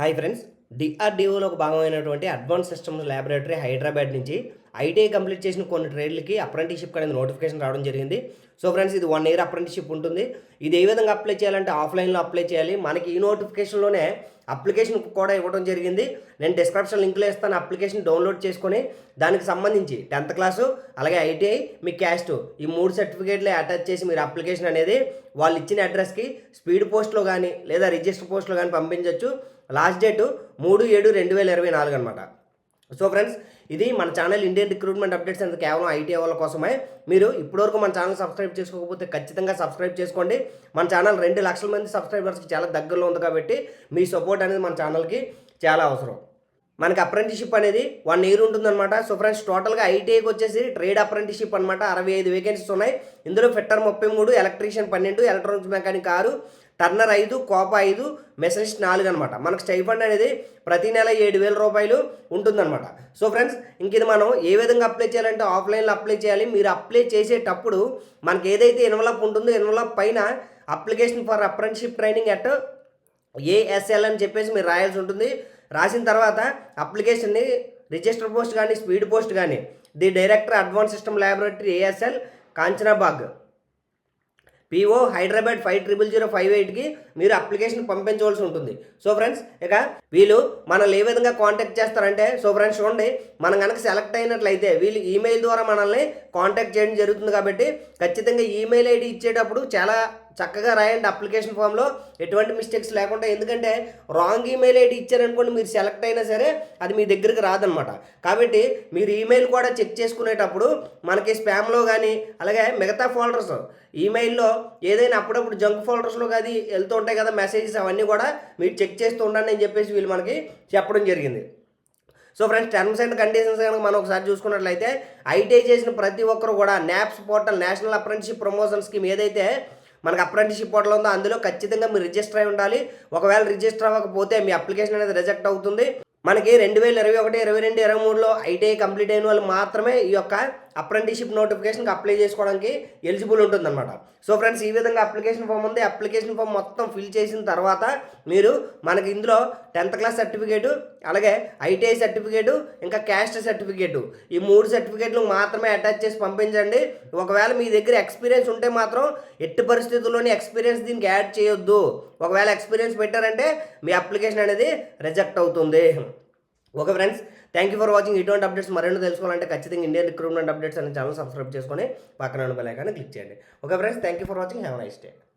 Hi friends డిఆర్డిఓలో ఒక భాగమైనటువంటి అడ్వాన్స్ సిస్టమ్స్ ల్యాబొరేటరీ హైదరాబాద్ నుంచి ఐటీఐ కంప్లీట్ చేసిన కొన్ని ట్రేడ్లకి అప్రెంటిషిప్ అనేది నోటిఫికేషన్ రావడం జరిగింది. సో ఫ్రెండ్స్ ఇది వన్ ఇయర్ అప్రెంటిషిప్ ఉంటుంది. ఇది ఏ విధంగా అప్లై చేయాలంటే ఆఫ్లైన్లో అప్లై చేయాలి. మనకి ఈ నోటిఫికేషన్లోనే అప్లికేషన్ కూడా ఇవ్వడం జరిగింది. నేను డిస్క్రిప్షన్ లింక్లో ఇస్తాను. అప్లికేషన్ డౌన్లోడ్ చేసుకొని దానికి సంబంధించి టెన్త్ క్లాసు అలాగే ఐటీఐ మీ క్యాస్ట్ ఈ మూడు సర్టిఫికేట్లు అటాచ్ చేసి మీరు అప్లికేషన్ అనేది వాళ్ళు ఇచ్చిన అడ్రస్కి స్పీడ్ పోస్ట్లో కానీ లేదా రిజిస్టర్ పోస్ట్లో కానీ పంపించవచ్చు లాస్ట్ డేటు మూడు ఏడు రెండు వేల ఇరవై నాలుగు అనమాట సో ఫ్రెండ్స్ ఇది మన ఛానల్ ఇండియన్ రిక్రూట్మెంట్ అప్డేట్స్ అనేది కేవలం ఐటీ వాళ్ళ కోసమే. మీరు ఇప్పటివరకు మన ఛానల్ సబ్స్క్రైబ్ చేసుకోకపోతే ఖచ్చితంగా సబ్స్క్రైబ్ చేసుకోండి. మన ఛానల్ రెండు లక్షల మంది సబ్స్క్రైబర్స్కి చాలా దగ్గరలో ఉంది కాబట్టి మీ సపోర్ట్ అనేది మన ఛానల్కి చాలా అవసరం. మనకి అప్రెంటిషిప్ అనేది వన్ ఇయర్ ఉంటుందన్నమాట. సో ఫ్రెండ్స్ టోటల్గా ఐటీఐకి వచ్చేసి ట్రేడ్ అప్రెంటిషిప్ అనమాట అరవై ఐదు వేకెన్సీస్ ఉన్నాయి. ఇందులో ఫిట్టర్ ముప్పై మూడు ఎలక్ట్రీషియన్ పన్నెండు ఎలక్ట్రానిక్స్ మెకానిక్ ఆరు టర్నర్ ఐదు కోప ఐదు మెసరిస్ట్ నాలుగు అనమాట మనకు స్టైఫండ్ అనేది ప్రతి నెల ఏడు వేల రూపాయలు ఉంటుందన్నమాట. సో ఫ్రెండ్స్ ఇంక ఇది మనం ఏ విధంగా అప్లై చేయాలంటే ఆఫ్లైన్లో అప్లై చేయాలి. మీరు అప్లై చేసేటప్పుడు మనకి ఏదైతే ఎన్వలప్ ఉంటుందో ఎన్వలప్ పైన application for apprenticeship training at ASL అని చెప్పేసి మీరు రాయాల్సి ఉంటుంది. రాసిన తర్వాత అప్లికేషన్ని రిజిస్టర్ పోస్ట్ కానీ స్పీడ్ పోస్ట్ కానీ the director advance system laboratory ASL Kanchanbagh PO Hyderabad five triple zero five ఎయిట్కి మీరు అప్లికేషన్ పంపించవలసి ఉంటుంది. సో ఫ్రెండ్స్ ఇక వీళ్ళు మనల్ని ఏ విధంగా కాంటాక్ట్ చేస్తారంటే సో ఫ్రెండ్స్ చూడండి మనం కనుక సెలెక్ట్ అయినట్లయితే వీళ్ళు ఈమెయిల్ ద్వారా మనల్ని కాంటాక్ట్ చేయడం జరుగుతుంది కాబట్టి ఖచ్చితంగా ఈమెయిల్ ఐడి ఇచ్చేటప్పుడు చాలా చక్కగా రాయండి అప్లికేషన్ ఫామ్లో ఎటువంటి మిస్టేక్స్ లేకుండా ఎందుకంటే రాంగ్ ఈమెయిల్ ఐడి ఇచ్చారనుకోండి మీరు సెలెక్ట్ అయినా సరే అది మీ దగ్గరికి రాదనమాట. కాబట్టి మీరు ఈమెయిల్ కూడా చెక్ చేసుకునేటప్పుడు మనకి స్పామ్లో కానీ అలాగే మిగతా ఫోల్డర్స్ ఈమెయిల్లో ఏదైనా అప్పుడప్పుడు జంక్ ఫోల్డర్స్లో కానీ వెళ్తూ ఉంటాయి కదా మెసేజెస్ అవన్నీ కూడా మీరు చెక్ చేస్తూ ఉండండి అని చెప్పేసి వీళ్ళు మనకి చెప్పడం జరిగింది. So friends terms and conditions కనుక మనం ఒకసారి చూసుకున్నట్లయితే ఐటీఐ చేసిన ప్రతి ఒక్కరు కూడా NAPS portal national apprenticeship promotion scheme ఏదైతే మనకు అప్రెంటిషిప్ పోర్టల్ ఉందో అందులో ఖచ్చితంగా మీరు రిజిస్టర్ అయి ఉండాలి. ఒకవేళ రిజిస్టర్ అవ్వకపోతే మీ అప్లికేషన్ అనేది రిజెక్ట్ అవుతుంది. మనకి రెండు వేల ఇరవై ఒకటి ఇరవై రెండు ఇరవై మూడులో ఐటీఐ కంప్లీట్ అయిన వాళ్ళు మాత్రమే ఈ యొక్క అప్రెంటిషిప్ నోటిఫికేషన్కి అప్లై చేసుకోవడానికి ఎలిజిబుల్ ఉంటుందన్నమాట. సో ఫ్రెండ్స్ ఈ విధంగా అప్లికేషన్ ఫామ్ ఉంది. అప్లికేషన్ ఫామ్ మొత్తం ఫిల్ చేసిన తర్వాత మీరు మనకి ఇందులో టెన్త్ క్లాస్ సర్టిఫికేటు అలాగే ఐటీఐ సర్టిఫికేటు ఇంకా క్యాస్ట్ సర్టిఫికేటు. ఈ మూడు సర్టిఫికేట్లు మాత్రమే అటాచ్ చేసి పంపించండి. ఒకవేళ మీ దగ్గర ఎక్స్పీరియన్స్ ఉంటే మాత్రం ఎట్టి పరిస్థితుల్లోని ఎక్స్పీరియన్స్ దీనికి యాడ్ చేయొద్దు. ఒకవేళ ఎక్స్పీరియన్స్ పెట్టారంటే మీ అప్లికేషన్ అనేది రిజెక్ట్ అవుతుంది. Okay friends thank you for watching ఇటువంటి అప్డేట్స్ మరెన్నో తెలుసుకోవాలంటే ఖచ్చితంగా ఇండియన్ రిక్రూట్మెంట్ అప్డేట్స్ అనే ఛానల్ సబ్స్క్రైబ్ చేసుకొని పక్కన బెల్ ఐకాన్ని క్లిక్ చేయండి. Okay friends thank you for watching have nice day